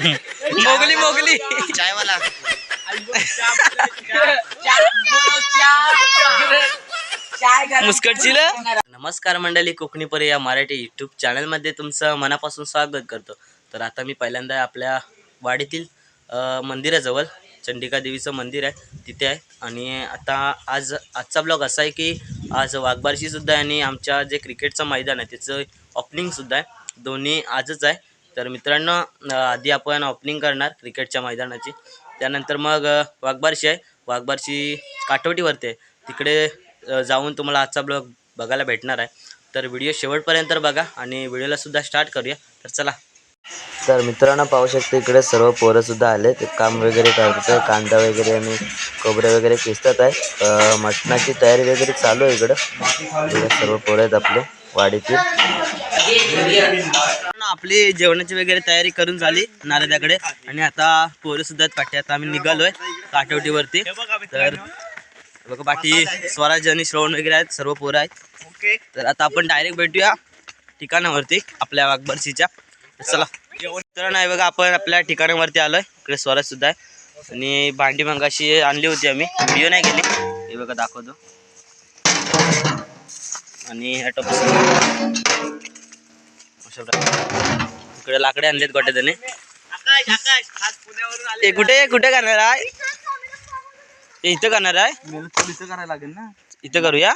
Mowgli Mowgli. चायवाला मुस्कटची नमस्कार मंडळी कोकणी परी या मराठी यूट्यूब चॅनलमध्ये तुमचं मनापासून स्वागत करतो. तर आता मी पहिल्यांदा आपल्या वाडीतील मंदिराजवळ चंडिका देवीचं मंदिर आहे तिथे आहे. आणि आता आज आजचा ब्लॉग असा आहे की आज वाघबारशीसुद्धा आहे आणि आमच्या जे क्रिकेटचं मैदान आहे त्याचं ओपनिंगसुद्धा आहे. दोन्ही आजच आहे. तर मित्रांनो आधी आपण ओपनिंग करणार क्रिकेटच्या मैदानाची. त्यानंतर मग वाघबारशी आहे. वाघबारशी काठवटीवरती आहे. तिकडे जाऊन तुम्हाला आजचा ब्लॉग बघायला भेटणार आहे. तर व्हिडिओ शेवटपर्यंत बघा आणि व्हिडिओला सुद्धा स्टार्ट करूया. तर चला. तर मित्रांनो पाहू शकते इकडे सर्व पोरंसुद्धा आले ते काम वगैरे करतात. कांदा वगैरे आणि खोबरे वगैरे किसतात आहे. मटणाची तयारी वगैरे चालू आहे इकडं सर्व पोरं आहेत आपले. वाडीतील. आपली जेवणाची वगैरे तयारी करून झाली नारदाकडे. आणि आता पोरं सुद्धा आहेत पाठी आता आम्ही निघालोय काठवटीवरती. तर बघा पाठी स्वराज आणि श्रवण वगैरे आहेत सर्व पोरं आहेत. तर आता आपण डायरेक्ट भेटूया ठिकाणावरती आपल्या वाघबरशीच्या चला. तर नाही बघा आपण आपल्या ठिकाणावरती आलोय. इकडे स्वराज सुद्धा आहे. आणि भांडी मंगाशी आणली होती आम्ही. व्हिडिओ नाही केली. हे बघा दाखवतो. आणि प्रकारे इकडे लाकडे आणलेत गोट्या त्याने ते कुठे कुठे करणार आहे? हे इथं करणार आहे? करायला लागेल ना. इथं करूया?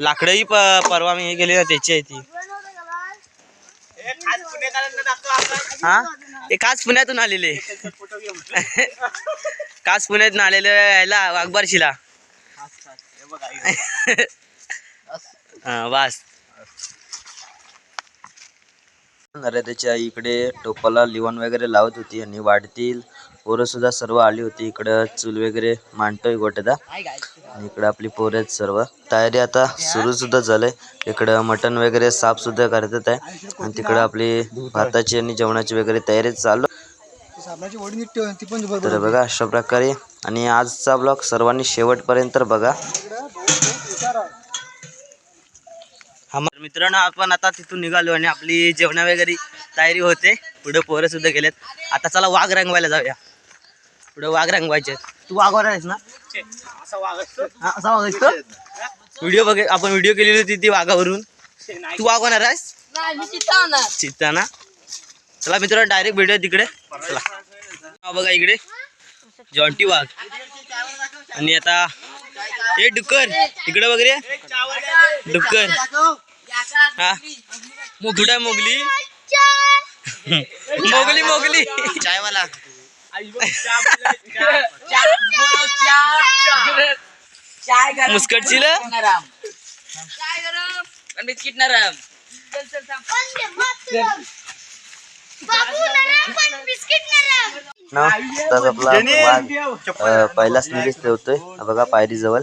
लाकडंही परवा मी हे गेले ना त्याची आहे ती. हा? ते खास पुण्यातून आलेले. खास पुण्यातून आलेले याला वाघबारशीला. हा वास. अरे इकडे टोपाला लिवण वगैरे लावत होती आणि वाढतील. पोरं सुद्धा सर्व आली होती. इकडं चूल वगैरे मांडतोय गोट्याचा आणि इकडं आपली पोरं आहेत सर्व. तयारी आता सुरू सुद्धा झालंय. इकडं मटण वगैरे साफ सुद्धा करतात आहे आणि तिकडं आपली भाताची आणि जेवणाची वगैरे तयारी चालू. तर बघा अशा प्रकारे. आणि आजचा ब्लॉग सर्वांनी शेवटपर्यंत बघा हा मग मित्रांनो आपण आता तिथून निघालो आणि आपली जेवणा वगैरे तयारी होते. पुढे पोरं सुद्धा गेलेत. आता चला वाघ रंगवायला जाऊया. पुढे वाघ रंगवायचे तू वाघवर आहेस ना? हा, असा वाघ असतो व्हिडिओ बघ आपण व्हिडिओ केलेली होती ती वाघावरून. तू वाघ होणार आहेस? चित्ता ना? चला मित्रांनो डायरेक्ट भेटूया तिकडे. चला. हा बघा इकडे. जॉन्टी वाघ. आणि आता हे डुक्कर. इकडे वगैरे. डुक्कर हा. मोगडा मोगली. मोगली. मोगली चायवाला. मुस्कटची बिस्किट नरम ना तर आपला वाघ अ, पहिलाच निघेच ठेवतोय हा बघा पायरी जवळ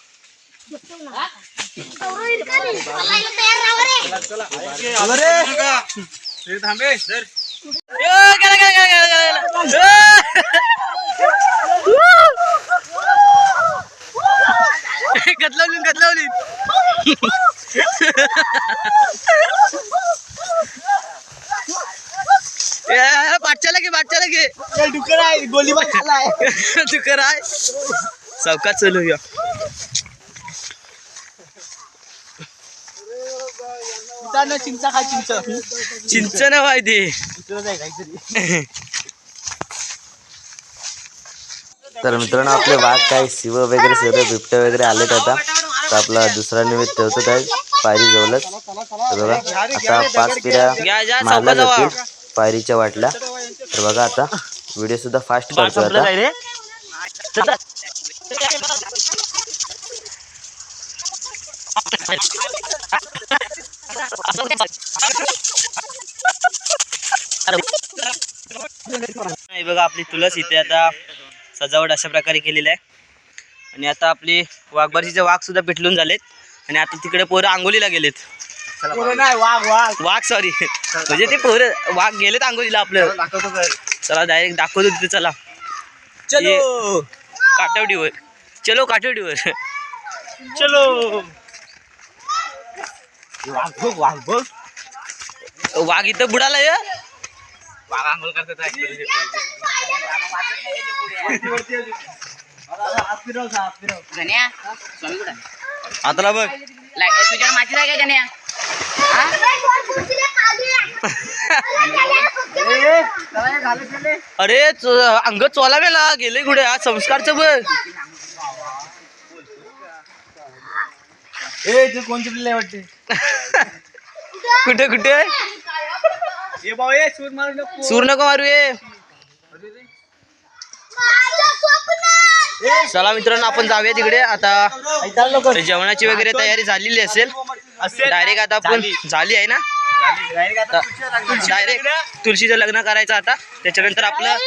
कतलावली कतलावली पाठच्याला घे पाठच्याला घे डुकर आहे गोली गोलीबार आहे डुकर आहे. चौकात चलूया. चिंचा खा चिंच. चिंच ना माहिती तर मित्रांनो आपले वाघ काय शिव वगैरे सर्व बिबटे वगैरे आलेत आता. तर आपला दुसरा निवेद ठेवतो काय? पायरी जवळच. तर बघा आता पाच पिऱ्या मारल्या जातील पायरीच्या वाटल्या. तर बघा आता व्हिडिओ सुद्धा फास्ट करतो आता. हे बघा आपली तुळस इथे आता सजावट अशा प्रकारे केलेली आहे. आणि आता आपली वाघबारशीचे वाघ सुद्धा पेटलून झालेत. आणि आता तिकडे पोरं आंघोलीला गेलेत. नाही वाघ वाघ. वाघ सॉरी म्हणजे ते पोरं वाघ गेलेत आंघोलीला आपलं. चला डायरेक्ट दाखवतो तिथे चला. चलो. काठवडीवर चलो काठवडीवर चलो. वाघ बघ वाघ बघ वाघ इथं बुडाला ये वाघ आंघोळ करतात गण्या स्वामी कुठं आता बघ आहे का गण्या अरे अंग चोलावेला गेले कुठे आज संस्कारचं बघ ए ते चिडले वाटते? कुठे कुठे? ए भाऊ ए सूर मारू नको. सूर नको मारू ये चला मित्रांनो आपण जाऊया तिकडे. आता जेवणाची वगैरे तयारी झालेली असेल. डायरेक्ट आता आपण झाली. आहे ना? डायरेक्ट तुळशीचं लग्न करायचं आता. त्याच्यानंतर आपलं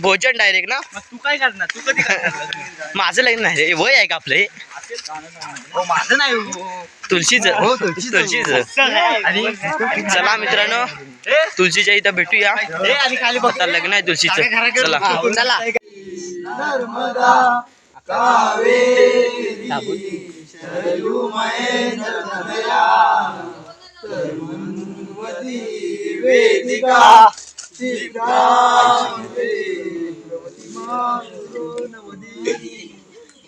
भोजन डायरेक्ट ना? तू काय करणार? तू कधी माझं लग्न नाही वय आहे का आपलं हे? हो माझं नाही हो. तुळशीचं हो, तुळशीचं. तुळशीचं आणि चला मित्रांनो तुळशीच्या इथं भेटूया. ए, आणि खाली बघ. आता लग्न आहे तुळशीचं चला. चला.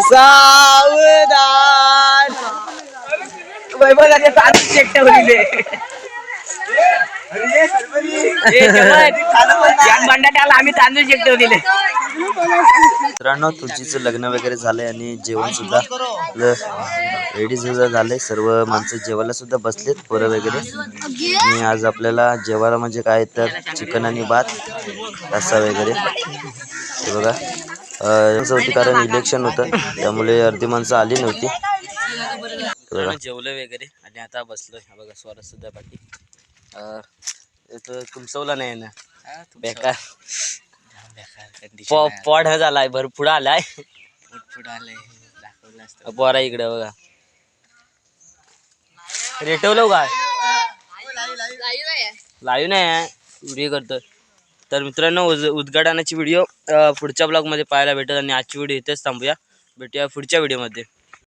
सावधान. वैभवाचे तांदूळ शेकटे होईल आम्ही तांदूळ मित्रांनो तुळशीचं लग्न वगैरे झालंय आणि जेवण सुद्धा रेडी सुद्धा झालंय. सर्व माणसं जेवायला सुद्धा बसलेत पोरं वगैरे. आणि आज आपल्याला जेवायला म्हणजे काय तर चिकन आणि भात रस्सा वगैरे. हे बघा. होती कारण इलेक्शन होतं. त्यामुळे अर्धी माणसं आली नव्हती. जेवलं वगैरे आणि आता बसलोय. हा बघा स्वरस सुद्धा पाठी तुमचवला नाही ना? बेकार. पॉ पॉड हा झालाय भरपूर आलाय. पोरा इकडे बघा. रेटवलं काय लाईव्ह नाही व्हिडिओ करतोय. तर मित्रांनो उज- उद्घाटनाची व्हिडिओ पुढच्या ब्लॉगमध्ये पाहायला भेटेल आणि आजची व्हिडिओ इथेच थांबूया. भेटूया पुढच्या व्हिडिओमध्ये